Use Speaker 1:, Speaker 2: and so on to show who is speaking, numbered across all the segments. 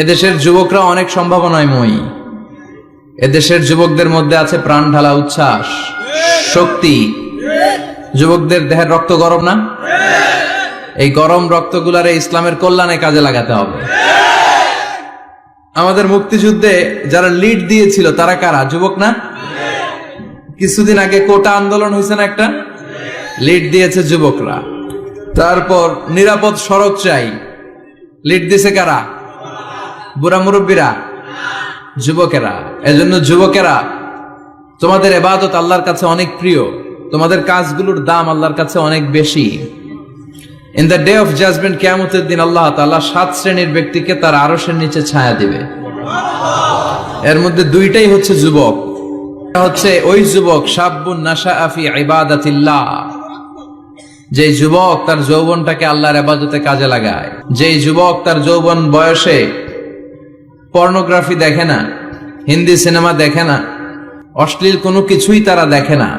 Speaker 1: এদেশের যুবকরা অনেক সম্ভাবনায় মই। এদেশের যুবকদের মধ্যে আছে প্রাণ ঢালা উচ্ছ্বাস, শক্তি। যুবকদের দেহের রক্ত গরম না? এই গরম রক্তগুলারে ইসলামের কল্যাণে কাজে লাগাতে হবে। আমাদের মুক্তিযুদ্ধে যারা লিড দিয়েছিল, তারা কারা? যুবক না? কিছুদিন আগে কোটা আন্দোলন হয়েছে না একটা? লিড দিয়েছে যুবকরা। তারপর নিরাপদ সড়ক চাই। লিড দিছে কারা? বুড়া মুরব্বীরা, যুবকেরা, এজন্য যুবকেরা, তোমাদের এবাদত আল্লাহর কাছে অনেক প্রিয়, তোমাদের কাজগুলোর দাম আল্লাহর কাছে অনেক বেশি। In the day of judgement কেয়ামতের দিন আল্লাহ তাআলা সাত শ্রেণির ব্যক্তিকে তার আরশের নিচে ছায়া দিবে। এর মধ্যে দুইটাই হচ্ছে যুবক। হচ্ছে ওই যুবক, সাব্বুন নাশা আফি ইবাদাতিল্লাহ। যে যুবক তার যৌবনটাকে আল্লাহর আবাদতে কাজে লাগায়। যে যুবক তার যৌবন বয়সে পর্নোগ্রাফি দেখে না, হিন্দি সিনেমা দেখে না, অশ্লীল কোনো কিছুই তারা দেখে না।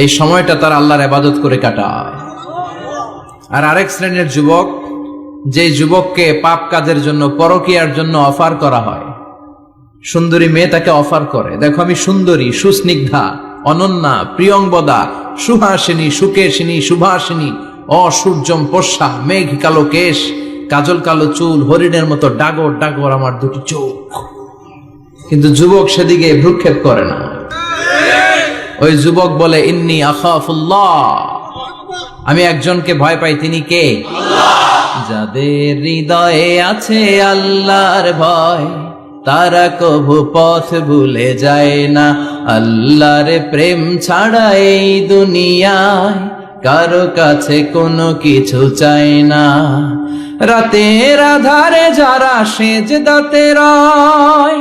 Speaker 1: এই সময়টা তারা আল্লাহর আবাদত করে কাটায়। আর আরেক শ্রেণির যুবক যে যুবককে পাপ কাজের জন্য, পরকিয়ার জন্য অফার করা হয়, সুন্দরী মেয়ে তাকে অফার করে। দেখো আমি সুন্দরী, সুস্নিগ্ধা, অনন্যা প্রিয়ংবদা সুহাসিনী, সুকেশিনী, সুভাসিনী, অসূর্যম পোষা, মেঘ কালো কেশ কাজল কালো চুল, হরিণের মতো ডাগর ডাগর আমার দুটি চোখ। কিন্তু যুবক সেদিকে ভ্রুক্ষেপ করে না। ওই যুবক বলে, ইন্নি আখাফুল্লাহ। আমি একজনকে ভয় পাই, তিনি কে? যাদের হৃদয়ে আছে আল্লাহর ভয়, তারা কভু পথ ভুলে যায় না। আল্লাহর প্রেম ছাড়া এই দুনিয়ায় কারও কাছে কোনো কিছু চায় না। রাতের আধারে যারা সেজ দাতে রয়,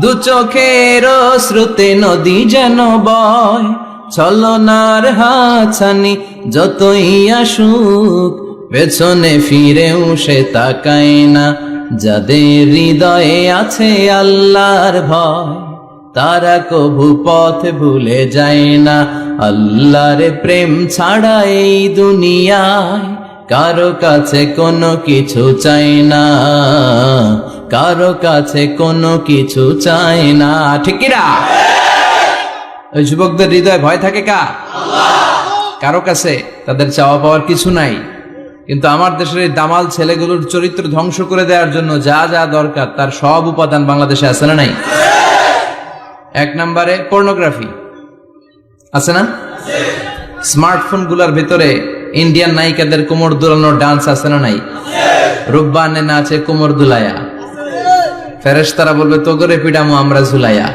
Speaker 1: দু চোখের শ্রুতে নদী যেন বয়। ছলনার হাছানি যতই আসুক, পেছনে ফিরেও সে তাকায় না। যাদের হৃদয়ে আছে আল্লাহর ভয়, তারা কভু পথ ভুলে যায় না। আল্লাহর প্রেম ছাড়া এই দুনিয়ায় কারও কাছে কোনো কিছু চাই না। কারও কাছে কোনো কিছু চাই না। ঠিক কিনা? ওই যুবকদের হৃদয়ে ভয় থাকে কা? কারও কাছে তাদের চাওয়া পাওয়ার কিছু নাই। কিন্তু আমার দেশের দামাল ছেলেগুলোর চরিত্র ধ্বংস করে দেওয়ার জন্য যা যা দরকার, তার সব উপাদান বাংলাদেশে আছে না নাই? এক নম্বরে পর্নোগ্রাফি আছে না? স্মার্টফোনগুলার ভেতরে ইন্ডিয়ান নায়িকাদের কোমর দুলানোর ডান্স আছে না নাই? রূপবানে নাচে কোমর দুলায়া। ফেরেশতারা বলবে তোগরে পিডামো, আমরা ঝুলাইয়া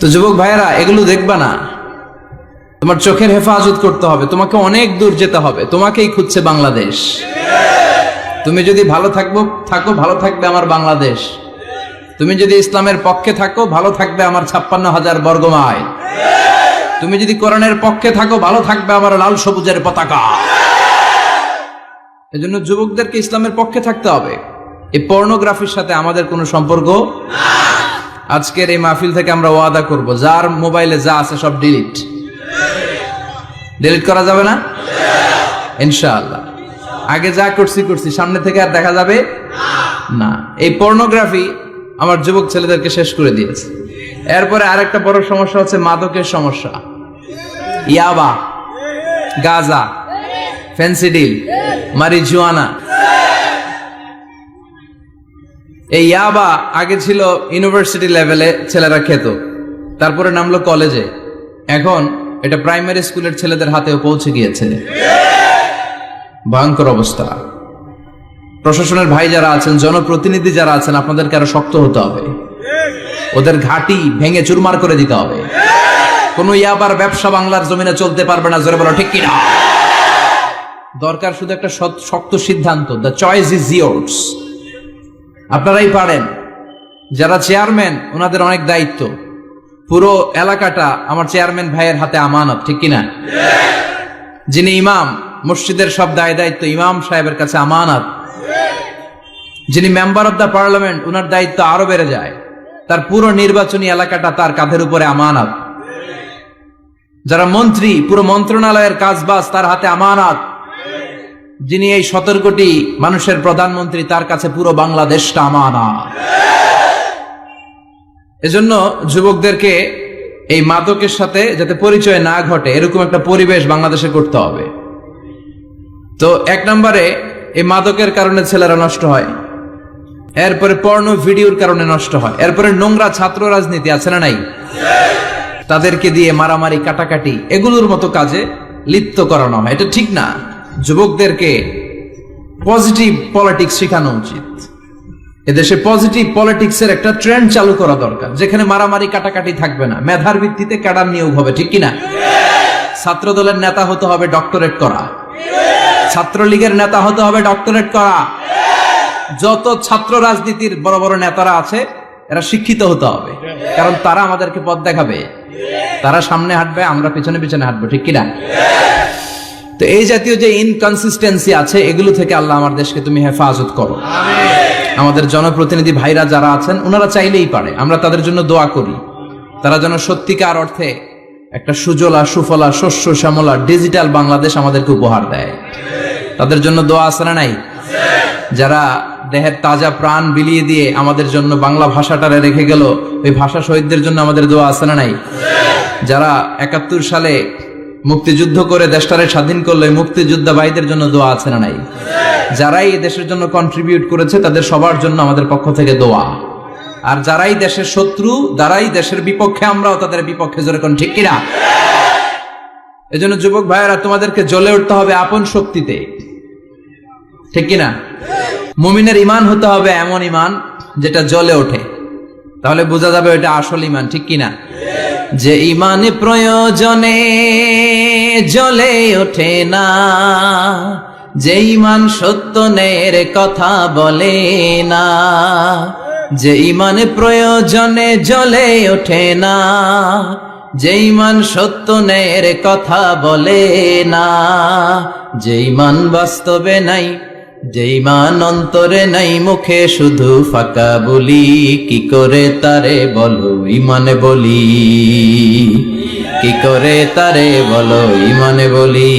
Speaker 1: তো যুবক ভাইয়েরা, এগুলো দেখবা না। তোমার চোখের হেফাজত করতে হবে। তোমাকে অনেক দূর যেতে হবে। তোমাকেই খুঁজছে বাংলাদেশ। তুমি যদি ভালো থাকব, থাকো, ভালো থাকবে আমার বাংলাদেশ। তুমি যদি ইসলামের পক্ষে থাকো, ভালো থাকবে আমার ছাপ্পান্ন হাজার বর্গমায়। তুমি যদি কোরআনের পক্ষে থাকো, ভালো থাকবে আমার লাল সবুজের পতাকা। এজন্য যুবকদেরকে ইসলামের পক্ষে থাকতে হবে। এই পর্নোগ্রাফির সাথে আমাদের কোনো সম্পর্ক আজকের এই মাহফিল থেকে আমরা ওয়াদা করব, যার মোবাইলে যা আছে সব ডিলিট ডিলিট করা যাবে না? ইনশাআল্লাহ। আগে যা করছি করছি। সামনে থেকে আর দেখা যাবে না। এই পর্নোগ্রাফি আমার যুবক ছেলেদেরকে শেষ করে দিয়েছে। এরপরে আরেকটা বড় সমস্যা হচ্ছে মাদকের সমস্যা। ইয়াবা, গাজা ফেন্সিডিল মারিজুয়ানা এই ইয়াবা আগে ছিল ইউনিভার্সিটি লেভেলে ছেলেরা খেত, তারপরে নামলো কলেজে এখন এটা প্রাইমারি স্কুলের ছেলেদের হাতেও পৌঁছে গিয়েছে। ভয়ঙ্কর অবস্থা। প্রশাসনের ভাই যারা আছেন, জনপ্রতিনিধি যারা আছেন, আপনাদেরকে আরও শক্ত হতে হবে। ওদের ঘাটি ভেঙে চুরমার করে দিতে হবে। কোন ইয়াবার ব্যবসা বাংলার জমিনে চলতে পারবে না, জোরে বলো, ঠিক কিনা? দরকার শুধু একটা শক্ত সিদ্ধান্ত দ্য চয়েস ইজ ইয়ার্স আপনারাই পারেন। যারা চেয়ারম্যান ওনাদের অনেক দায়িত্ব। পুরো এলাকাটা আমার চেয়ারম্যান ভাইয়ের হাতে আমানত, ঠিক কিনা? যিনি ইমাম, মসজিদের সব দায় দায়িত্ব ইমাম সাহেবের কাছে আমানত। যিনি মেম্বার অব দ্য পার্লামেন্ট ওনার দায়িত্ব আরও বেড়ে যায়। তার পুরো নির্বাচনী এলাকাটা তার কাঁধের উপরে আমানত। যারা মন্ত্রী, পুরো মন্ত্রণালয়ের কাজবাজ তার হাতে আমানত। যিনি এই সতর্কটি মানুষের প্রধানমন্ত্রী, তার কাছে পুরো বাংলাদেশটা আমানা এজন্য যুবকদেরকে এই মাদকের সাথে যাতে পরিচয় না ঘটে, এরকম একটা পরিবেশ বাংলাদেশে করতে হবে। তো এক নম্বরে, এই মাদকের কারণে ছেলেরা নষ্ট হয়। এরপরে পর্ণ ভিডিওর কারণে নষ্ট হয়। এরপরে নোংরা ছাত্র রাজনীতি আছে না নাই? তাদেরকে দিয়ে মারামারি, কাটাকাটি, এগুলোর মতো কাজে লিপ্ত করানো হয়। এটা ঠিক না। যুবকদেরকে পজিটিভ পলিটিক্স শেখানো উচিত। এদেশে পজিটিভ পলিটিক্সের একটা ট্রেন্ড চালু করা দরকার, যেখানে মারামারি, কাটাকাটি থাকবে না। মেধার ভিত্তিতে ক্যাডার নিয়োগ হবে, ঠিক কিনা? ছাত্র দলের নেতা হতে হবে ডক্টরেট করা। ছাত্রলীগের নেতা হতে হবে ডক্টরেট করা। যত ছাত্র রাজনীতির বড় বড় নেতারা আছে, এরা শিক্ষিত হতে হবে। কারণ তারা আমাদেরকে পথ দেখাবে। তারা সামনে হাঁটবে, আমরা পিছনে পিছনে হাঁটবো, ঠিক কিনা? তো এই জাতীয় যে ইনকনসিস্টেন্সি আছে, এগুলো থেকে আল্লাহ আমার দেশকে তুমি হেফাজত করো। আমাদের জনপ্রতিনিধি ভাইরা যারা আছেন, ওনারা চাইলেই পারে। আমরা তাদের জন্য দোয়া করি। তারা যেন সত্যিকার অর্থে একটা সুজলা, সুফলা, শস্য, শ্যামলা, ডিজিটাল বাংলাদেশ আমাদেরকে উপহার দেয়। তাদের জন্য দোয়া আছে না নাই? যারা দেহের তাজা প্রাণ বিলিয়ে দিয়ে আমাদের জন্য বাংলা ভাষাটারে রেখে গেল, ওই ভাষা শহীদদের জন্য আমাদের দোয়া আছে না নাই? যারা একাত্তর সালে মুক্তিযুদ্ধ করে দেশটারে স্বাধীন করল মুক্তিযোদ্ধা ভাইদের জন্য দোয়া আছে না নাই? যারাই দেশের জন্য কন্ট্রিবিউট করেছে, তাদের সবার জন্য আমাদের পক্ষ থেকে দোয়া। আর যারাই দেশের শত্রু, যারাই দেশের বিপক্ষে, আমরাও তাদের বিপক্ষে জোরে কোন ঠিক কিনা? এজন্য যুবক ভাইয়েরা, তোমাদেরকে জ্বলে উঠতে হবে আপন শক্তিতে। ঠিক কিনা? মুমিনের ইমান হতে হবে এমন ইমান যেটা জ্বলে ওঠে। তাহলে বোঝা যাবে ওটা আসল ইমান ঠিক কিনা? যে ইমান প্রয়োজনে জ্বলে ওঠে না, যে ইমান সত্যনের কথা বলে না, যে ইমান প্রয়োজনে জ্বলে ওঠে না, যে ইমান সত্যনের কথা বলে না, যে ইমান বাস্তবে নাই যে ইমান অন্তরে নাই মুখে শুধু ফাঁকা বলি, কি করে তারে বলো ইমানে বলি? কি করে তারে বলো ইমানে বলি?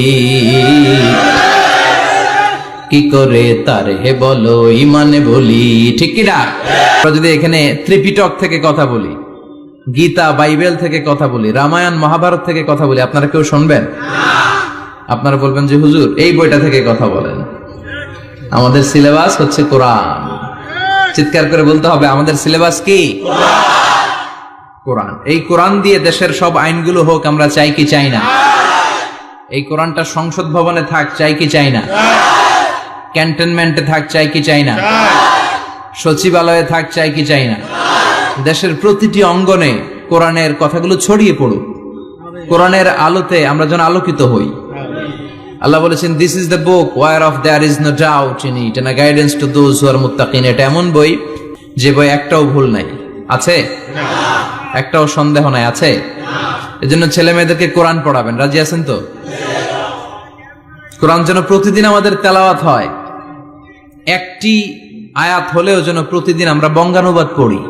Speaker 1: কি করে তার হে বলো ইমানে বলি? ঠিক কিনা আমরা যদি এখানে ত্রিপিটক থেকে কথা বলি, গীতা, বাইবেল থেকে কথা বলি, রামায়ণ, মহাভারত থেকে কথা বলি, আপনারা কেউ শুনবেন? আপনারা বলবেন যে, হুজুর, এই বইটা থেকে কথা বলেন। আমাদের সিলেবাস হচ্ছে কোরআন। চিৎকার করে বলতে হবে, আমাদের সিলেবাস কি? কোরআন। এই কোরআন দিয়ে দেশের সব আইনগুলো হোক, আমরা চাই কি চাই না? এই কোরআনটা সংসদ ভবনে থাক, চাই কি চাই না? ক্যান্টনমেন্টে থাক, চাই কি চাই না? সচিবালয়ে থাক, চাই কি চাই না? দেশের প্রতিটি অঙ্গনে কোরআনের কথাগুলো ছড়িয়ে পড়ুক। কোরআনের আলোতে আমরা যেন আলোকিত হই। আল্লাহ বলেছেন this is the book whereof there is no doubt in it and guidance to those who are মুত্তাকিন এটা এমন বই, যে বই একটাও ভুল নাই। আছে? একটাও সন্দেহ নাই। আছে? এজন্য ছেলে মেয়েদেরকে কোরআন পড়াবেন। রাজি আছেন তো? কোরআন যেন প্রতিদিন আমাদের তেলাওয়াত হয়, একটি আয়াত হলেও যেন প্রতিদিন আমরা বঙ্গানুবাদ পড়ি।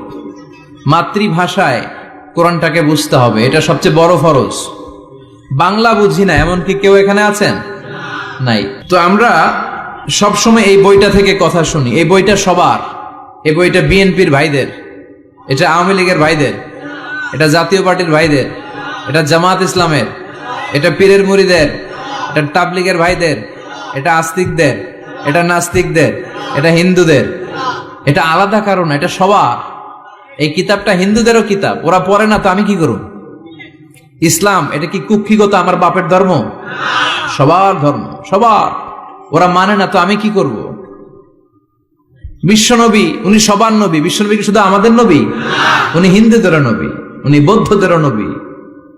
Speaker 1: মাতৃভাষায় কোরআনটাকে বুঝতে হবে। এটা সবচেয়ে বড় ফরজ। বাংলা বুঝি না, এমনকি কেউ এখানে আছেন? নাই। তো আমরা সবসময় এই বইটা থেকে কথা শুনি। এই বইটা সবার। এই বইটা বিএনপির ভাইদের। এটা আওয়ামী লীগের ভাইদের। এটা জাতীয় পার্টির ভাইদের। এটা জামাত ইসলামের। এটা পীরের মুড়িদের। এটা তাবলিগের ভাইদের। এটা আস্তিকদের। এটা নাস্তিকদের। এটা হিন্দুদের। এটা আলাদা কারণ, এটা সবার। এই কিতাবটা হিন্দুদেরও কিতাব। ওরা পড়ে না, তো আমি কি করব ইসলাম, এটা কি কুক্ষিগত আমার বাপের ধর্ম? সবার ধর্ম। সবার। ওরা মানে না তো আমি কি করব? বিশ্বনবী উনি সবার নবী। বিশ্বনবী শুধু আমাদের নবী? উনি হিন্দুদেরও নবী উনি বৌদ্ধদেরও নবী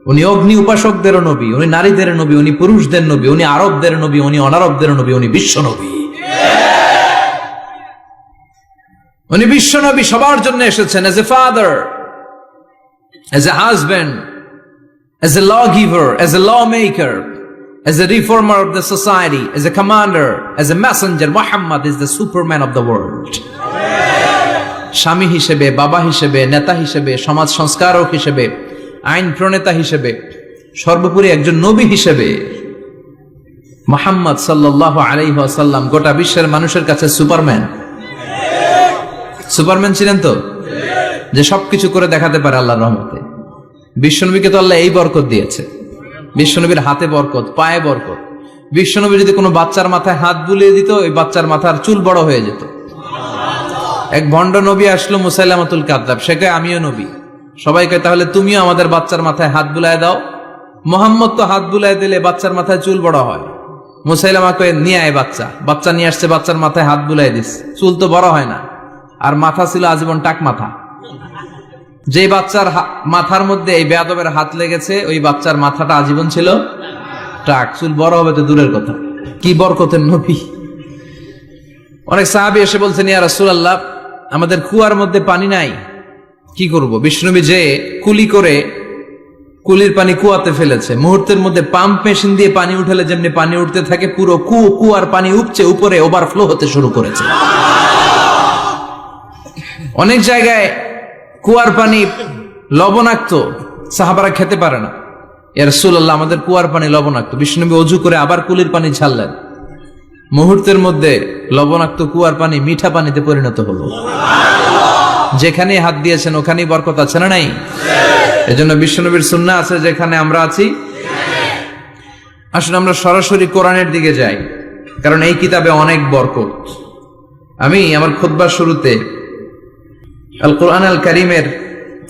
Speaker 1: উনি অগ্নি উপাসকদেরও নবী উনি নারীদের নবী উনি পুরুষদের নবী উনি আরবদের নবী উনি অনারবদের নবী উনি বিশ্ব নবী। উনি বিশ্ব নবী সবার জন্য এসেছেন as a father as a husband as a lawgiver, as a lawmaker, as a reformer of the society, as a commander, as a messenger, Muhammad is the superman of the world. স্বামী হিসেবে বাবা হিসেবে নেতা হিসেবে সমাজ সংস্কারক হিসেবে আইন প্রণেতা হিসেবে সর্বোপরি একজন নবী হিসেবে মোহাম্মদ সাল্লাহ আলাইসাল্লাম গোটা বিশ্বের মানুষের কাছে সুপারম্যান সুপারম্যান ছিলেন তো যে সবকিছু করে দেখাতে পারে আল্লাহর রহমতে বিশ্বনবীকে তো আল্লাহ এই বরকত দিয়েছে বিশ্বনবীর হাতে বরকত, পায়ে বরকত। বিশ্বনবী যদি কোনো বাচ্চার মাথায় হাত বুলিয়ে দিত, ওই বাচ্চার মাথার চুল বড় হয়ে যেত। এক ভণ্ড নবী আসলো মুসাইলামাতুল কাদ্দাব, সে কয়, আমিও নবী। সবাইকে তাহলে তুমিও আমাদের বাচ্চার মাথায় হাত বুলায় দাও। মোহাম্মদ তো হাত বুলায় দিলে বাচ্চার মাথায় চুল বড় হয়। মুসাইলামা কয়ে, নিয়ে আয় বাচ্চা বাচ্চা নিয়ে আসছে, বাচ্চার মাথায় হাত বুলাই দিস, চুল তো বড় হয় না। আর মাথা ছিল আজীবন টাক মাথা। যে বাচ্চার মাথার মধ্যে এই বেয়াদবের হাত লেগেছে, ওই বাচ্চার মাথাটা আজীবন ছিল টাক চুল বড় হবে তো দূরের কথা। কি বরকতের নবী। অনেক সাহাবি এসে বলছেন, ইয়া রাসূলুল্লাহ, আমাদের কুয়ার মধ্যে পানি নাই। কি করব? বিষ্ণুবী যে কুলি করে কুলির পানি কুয়াতে ফেলেছে, মুহূর্তের মধ্যে পাম্প মেশিন দিয়ে পানি উঠালে যেমনি পানি উঠতে থাকে, পুরো কু, কুয়ার পানি উপচে উপরে ওভারফ্লো হতে শুরু করেছে। অনেক জায়গায় কুয়ার পানি লবণাক্ত, সাহাবারা খেতে পারে না। এর সুল্লাহ আমাদের কুয়ার পানি লবণাক্ত। বিষ্ণুবী অজু করে আবার কুলির পানি ছাড়লেন মুহূর্তের মধ্যে লবণাক্ত কুয়ার পানি মিঠা পানিতে পরিণত হলো। যেখানে হাত দিয়েছেন, ওখানেই বরকত আছে না নাই? এজন্য বিশ্বনবীর সুন্না আছে যেখানে আমরা আছি। আসলে আমরা সরাসরি কোরআনের দিকে যাই, কারণ এই কিতাবে অনেক বরকত। আমি আমার খুতবার শুরুতে আল কোরআন আল করিমের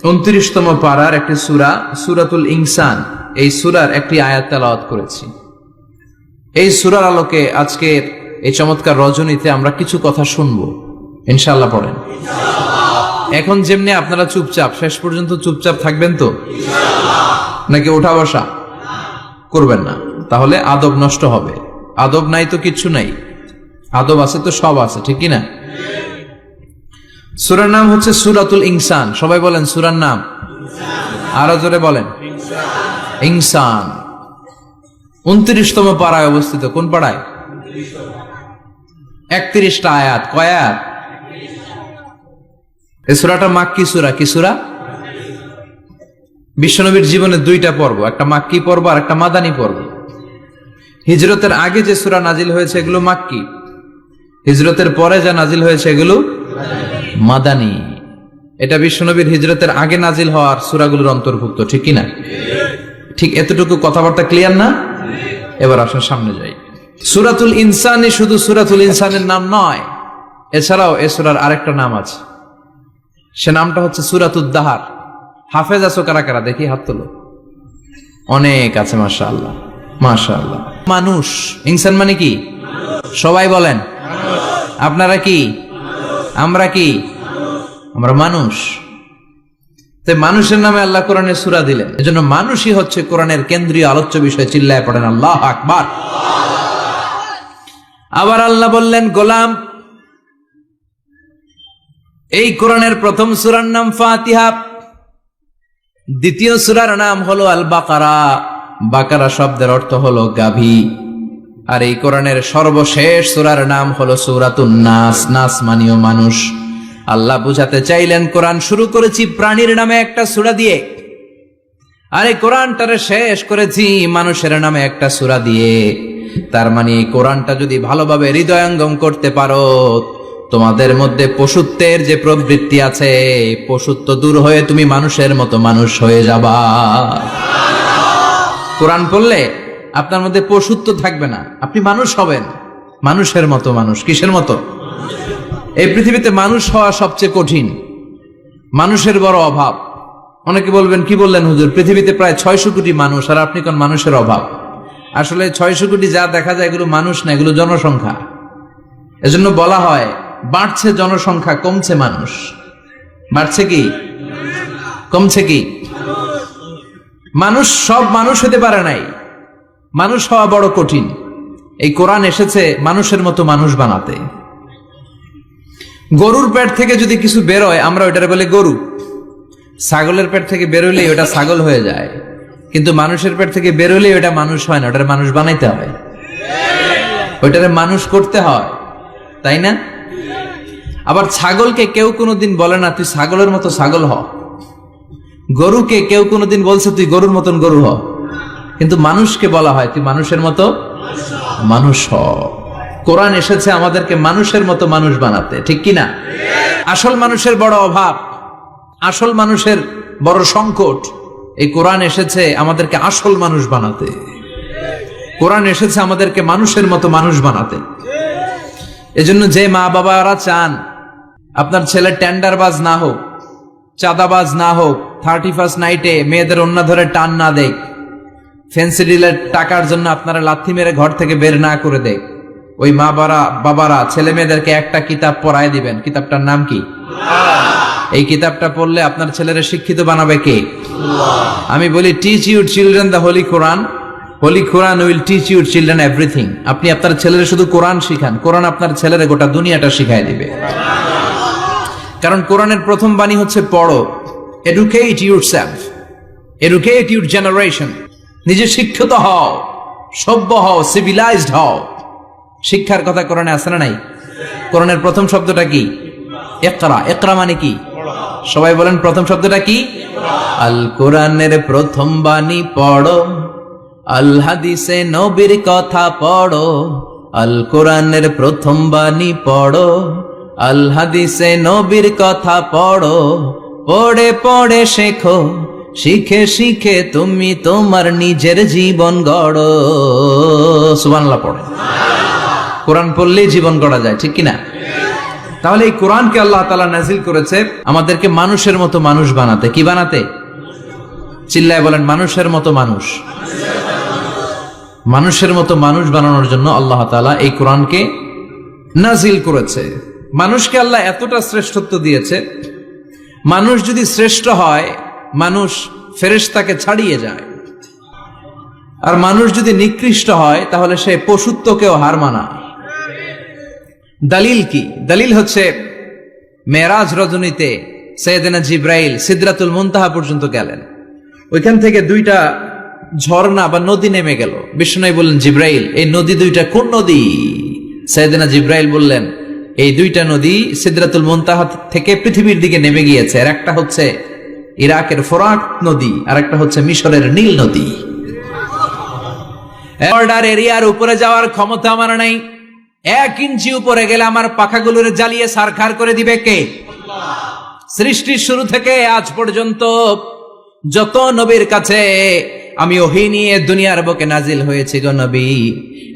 Speaker 1: উনত্রিশতম পাড়ার একটি সুরা, সুরাতুল ইনসান। এই সুরার একটি আয়াত তেলাওয়াত করেছি। এই সুরার আলোকে আজকের এই চমৎকার রজনীতে আমরা কিছু কথা শুনব। ইনশাল্লাহ পড়েন। এখন যেমনি আপনারা চুপচাপ, শেষ পর্যন্ত চুপচাপ থাকবেন তো? নাকি ওঠা বসা? করবেন না। তাহলে আদব নষ্ট হবে। আদব নাই তো কিচ্ছু নাই। আদব আছে তো সব আছে, ঠিক না? সুরার নাম হচ্ছে সুরাতুল ইনসান। সবাই বলেন সুরার নাম। আরও জোরে বলেন। ইনসান। উনত্রিশতম পাড়ায় অবস্থিত। কোন পাড়ায়? একত্রিশটা আয়াত। কয় আয়াত? এই সুরাটা মাক্কি সুরা? কি সুরা? বিশ্বনবীর জীবনে দুইটা পর্ব। একটা মাক্কি পর্ব আর একটা মাদানি পর্ব। হিজরতের আগে যে সুরা নাজিল হয়েছে, এগুলো মাক্কি। হিজরতের পরে যা নাজিল হয়েছে, এগুলো মাদানী। এটা বিশ্বনবীর হিজরতের আগে নাজিল হওয়ার সুরাগুলোর অন্তর্ভুক্ত, ঠিক কি না ঠিক এতটুকু কথাবার্তা ক্লিয়ার না? এবার আসুন সামনে যাই। সুরাতুল ইনসানই শুধু সুরাতুল ইনসানের নাম নয়, এছাড়াও এ সুরার আরেকটা নাম আছে। সে নামটা হচ্ছে সুরাতুদ্দাহার হাফেজ আছো কারা কারা? দেখি হাত তোলো। অনেক আছে মাশা আল্লাহ মাশা আল্লাহ মানুষ, ইনসান মানে কি? সবাই বলেন। আপনারা কি? আমরা কি? আমরা মানুষ। মানুষের নামে আল্লাহ কোরআনের সুরা দিলেন। এজন্য মানুষই হচ্ছে কোরআনের কেন্দ্রীয় আলোচ্য বিষয়, চিল্লায় পড়েন আল্লাহ আকবার। আবার আল্লাহ বললেন, গোলাম, এই কোরআনের প্রথম সুরার নাম ফাতিহা, দ্বিতীয় সুরার নাম হলো আল বাকারা বাকারা শব্দের অর্থ হলো গাভী। আর এই কোরআনের সর্বশেষ সুরার নাম হলো সুরাতুন নাস। নাস মানীয় মানুষ। আল্লাহ বুঝাতে চাইলেন, কোরআন শুরু করেছি প্রাণীর নামে একটা সুরা দিয়ে। আরে কোরআনটারে শেষ করেছি মানুষের নামে একটা সুরা দিয়ে। তার মানে এই কোরআনটা যদি ভালোভাবে হৃদয়ঙ্গম করতে পারো, তোমাদের মধ্যে পশুত্বের যে প্রবৃত্তি আছে, পশুত্ব দূর হয়ে তুমি মানুষের মতো মানুষ হয়ে যাবা। কোরআন পড়লে আপনার মধ্যে পশুত্ব থাকবে না। আপনি মানুষ হবেন। মানুষের মতো মানুষ। কিসের মতো? এই পৃথিবীতে মানুষ হওয়া সবচেয়ে কঠিন। মানুষের বড় অভাব। অনেকে বলবেন, কি বললেন হুজুর? পৃথিবীতে প্রায় ছয়শো কোটি মানুষ, আর আপনি কোন মানুষের অভাব? আসলে ছয়শো কোটি যা দেখা যায় এগুলো মানুষ না, এগুলো জনসংখ্যা। এজন্য বলা হয়, বাড়ছে জনসংখ্যা, কমছে মানুষ। বাড়ছে কি? কমছে কি? মানুষ, সব মানুষ হতে পারে নাই। মানুষ হওয়া বড় কঠিন। এই কোরআন এসেছে মানুষের মতো মানুষ বানাতে। গরুর পেট থেকে যদি কিছু বেরোয়, আমরা ওইটারে বলে গরু। ছাগলের পেট থেকে বেরোলে ওটা ছাগল হয়ে যায়। কিন্তু মানুষের পেট থেকে বেরোলে ওটা মানুষ হয় না ওটারে মানুষ বানাইতে হয় ওইটারে মানুষ করতে হয়, তাই না? আবার ছাগলকে কেউ কোনোদিন বলে না, তুই ছাগলের মতো ছাগল হ। গরুকে কেউ কোনোদিন বলছে, তুই গরুর মতন গরু হ। কিন্তু মানুষকে বলা হয়, তুই মানুষের মতো মানুষ হও কোরআন এসেছে আমাদেরকে মানুষের মতো মানুষ বানাতে, ঠিক কি না আসল মানুষের বড় অভাব, আসল মানুষের বড় সংকট, এই কোরআন এসেছে আমাদেরকে আসল মানুষ বানাতে। কোরআন এসেছে আমাদেরকে মানুষের মতো মানুষ বানাতে। এজন্য যে মা বাবারা চান, আপনার ছেলে টেন্ডারবাজ না হোক, চাঁদাবাজ না হোক, থার্টি ফার্স্ট নাইটে মেয়েদের অন্য ধরে টান না দেখ ফেন্সি ডিলের টাকার জন্য আপনারা লাথি মেরে ঘর থেকে বের না করে দেয়। ওই মা বাবা বাবারা ছেলে মেয়েদেরকে একটা কিতাব পড়ায় দিবেন। কিতাবটার নাম কি? এই কিতাবটা পড়লে আপনার ছেলেরা শিক্ষিত বানাবে কে? আমি বলি teach your children the holy Quran holy Quran will teach your children everything আপনি আপনার ছেলেরা শুধু কোরআন শিখান। কোরআন আপনার ছেলেরা গোটা দুনিয়াটা শিখাই দিবে। কারণ কোরআনের প্রথম বাণী হচ্ছে পড়ো। Educate yourself educate your generation নিজে শিক্ষিত হও, সভ্য হও সিভিলাইজড হও। শিক্ষার কথা কোরআনে আছে না নাই? কোরআনের প্রথম শব্দটা কি? একরা একরা মানে কি? সবাই বলেন প্রথম শব্দটা কি? আল কোরআনের প্রথম বাণী পড়ো, আল হাদিসে নবীর কথা পড়ো, আল কোরআনের প্রথম বাণী পড়ো, আল হাদিসে নবীর কথা পড়ো, পড়ে পড়ে শেখো শিখে শিখে তুমি তোমার নিজের জীবন গড়ো। সুবানলা পড়ে। কোরআন পড়লেই জীবন গড়া যায়, ঠিক কিনা? তাহলে এই কোরআনকে আল্লাহ তালা নাজিল করেছে আমাদেরকে মানুষের মতো মানুষ বানাতে। কি বানাতে? চিল্লায় বলেন, মানুষের মতো মানুষ। মানুষের মতো মানুষ বানানোর জন্য আল্লাহ তালা এই কোরআনকে নাজিল করেছে। মানুষকে আল্লাহ এতটা শ্রেষ্ঠত্ব দিয়েছে। মানুষ যদি শ্রেষ্ঠ হয় মানুষ ফেরেশতাকে ছাড়িয়ে যায়। আর মানুষ যদি নিকৃষ্ট হয়, তাহলে সে পশুত্বকেও হার মানায়। দলিল কি? দলিল হচ্ছে, মেরাজ রজনীতে সৈয়দনা জিব্রাইল সিদ্রাতুল মুনতাহা পর্যন্ত গেলেন। ওইখান থেকে দুইটা ঝর্ণা বা নদী নেমে গেল। বিষ্ণু বললেন, জিব্রাইল, এই নদী দুইটা কোন নদী? সৈয়দনা জিব্রাইল বললেন, এই দুইটা নদী সিদ্রাতুল মুনতাহা থেকে পৃথিবীর দিকে নেমে গিয়েছে। আর একটা হচ্ছে ইরাকের ফোরাক নদী আর একটা হচ্ছে মিশরের নীল নদী। বর্ডার এরিয়ার উপরে যাওয়ার ক্ষমতা আমার নাই। এক ইঞ্চি উপরে গেলে আমার পাখাগুলোর জ্বালিয়ে সারখার করে দিবে কে? সৃষ্টির শুরু থেকে আজ পর্যন্ত যত নবীর কাছে আমি ওহি নিয়ে দুনিয়ার বুকে নাজিল হয়েছি গো নবী।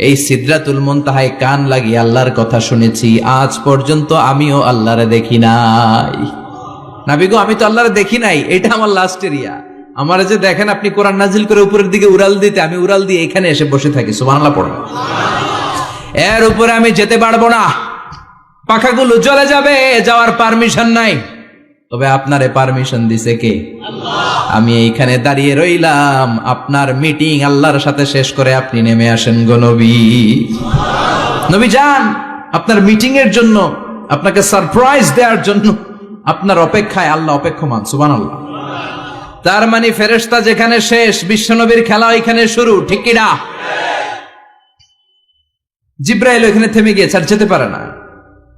Speaker 1: এই সিদ্রাতুল মুনতাহায় কান লাগিয়ে আল্লাহর কথা শুনেছি, আজ পর্যন্ত আমিও আল্লাহরে দেখি নাই। নাবি গো আমি তো আল্লাহরে দেখি নাই এটা আমার লাস্ট এরিয়া আমার যে দেখেন আপনি কোরআন নাজিল করে উপরের দিকে উড়াল দিতে আমি উড়াল দিয়ে এখানে এসে বসে থাকি সুবহানাল্লাহ পড়ো। এর উপরে আমি যেতে পারব না। পাখাগুলো চলে যাবে যাওয়ার পারমিশন নাই। তবে আপনারে পারমিশন দিছে কে? আমি এইখানে দাঁড়িয়ে রইলাম আপনার মিটিং আল্লাহর সাথে শেষ করে আপনি নেমে আসেন গো নবী। নবী যান আপনার মিটিং এর জন্য আপনাকে সারপ্রাইজ দেওয়ার জন্য। আপনার অপেক্ষায় আল্লাহ অপেক্ষমান সুবান আল্লাহ তার মানে ফেরেশতা যেখানে শেষ, বিশ্বনবীর খেলা ওইখানে শুরু, ঠিক কিনা জিব্রাইল ওখানে থেমে গিয়েছে, আর যেতে পারে না।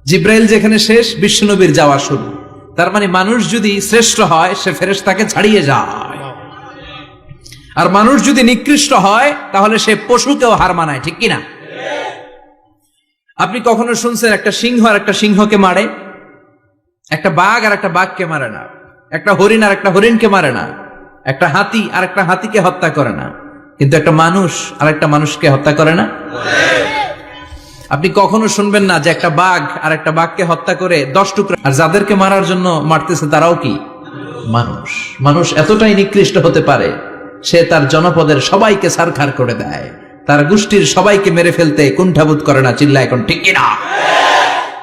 Speaker 1: জিব্রাইল যেখানে শেষ, বিশ্বনবীর যাওয়া শুরু। তার মানে মানুষ যদি শ্রেষ্ঠ হয়, সে ফেরেশতাকে ছাড়িয়ে যায়। আর মানুষ যদি নিকৃষ্ট হয়, তাহলে সে পশুকেও হার মানায়, ঠিক কিনা আপনি কখনো শুনছেন একটা সিংহ আর একটা সিংহকে মারে? একটা বাঘ আর একটা বাঘকে মারে না। একটা হরিণ আর একটা হরিণকে মারে না। একটা হাতি আর একটা হাতিকে হত্যা করে না। কিন্তু একটা মানুষ আর একটা মানুষকে হত্যা করে না? আপনি কখনো শুনবেন না যে একটা বাঘ আর একটা বাঘকে হত্যা করে দশ টুকরা আর যাদেরকে মারার জন্য মারতেছে তারাও কি? মানুষ। মানুষ এতটাই নিকৃষ্ট হতে পারে, সে তার জনপদের সবাইকে সারখার করে দেয়। তার গোষ্ঠীর সবাইকে মেরে ফেলতে কুণ্ঠাবোধ করে না চিল্লা এখন, ঠিক কিনা?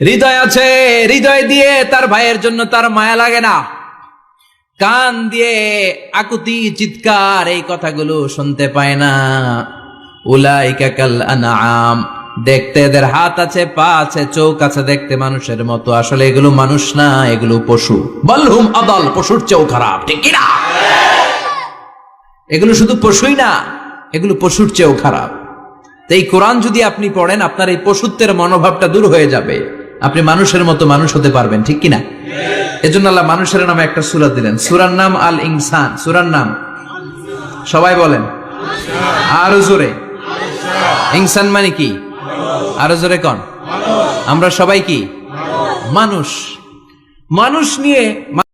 Speaker 1: হৃদয় আছে, হৃদয় দিয়ে তার ভাইয়ের জন্য তার মায়া লাগে না। কান দিয়ে আকুতি, চিৎকার, এই কথাগুলো শুনতে পায় না। উলাইকা কাল আনআম। দেখতে এদের হাত আছে, পা আছে, চোখ আছে, দেখতে মানুষের মতো। আসলে এগুলো মানুষ না, এগুলো পশু। বলহুম আদল, পশুর চেয়েও খারাপ, ঠিক কিনা? এগুলো শুধু পশুই না, এগুলো পশুর চেয়েও খারাপ। এই কোরআন যদি আপনি পড়েন, আপনার এই পশুত্বের মনোভাবটা দূর হয়ে যাবে। আপনি মানুষের মতো মানুষ হতে পারবেন, ঠিক কিনা? এজন্য আল্লাহ মানুষের নামে একটা সুরা দিলেন। সুরার নাম আল ইনসান সুরার নাম? সবাই বলেন। আরও জোরে। ইনসান মানে কি? আরও জোরে কন। আমরা সবাই কি? মানুষ। মানুষ নিয়ে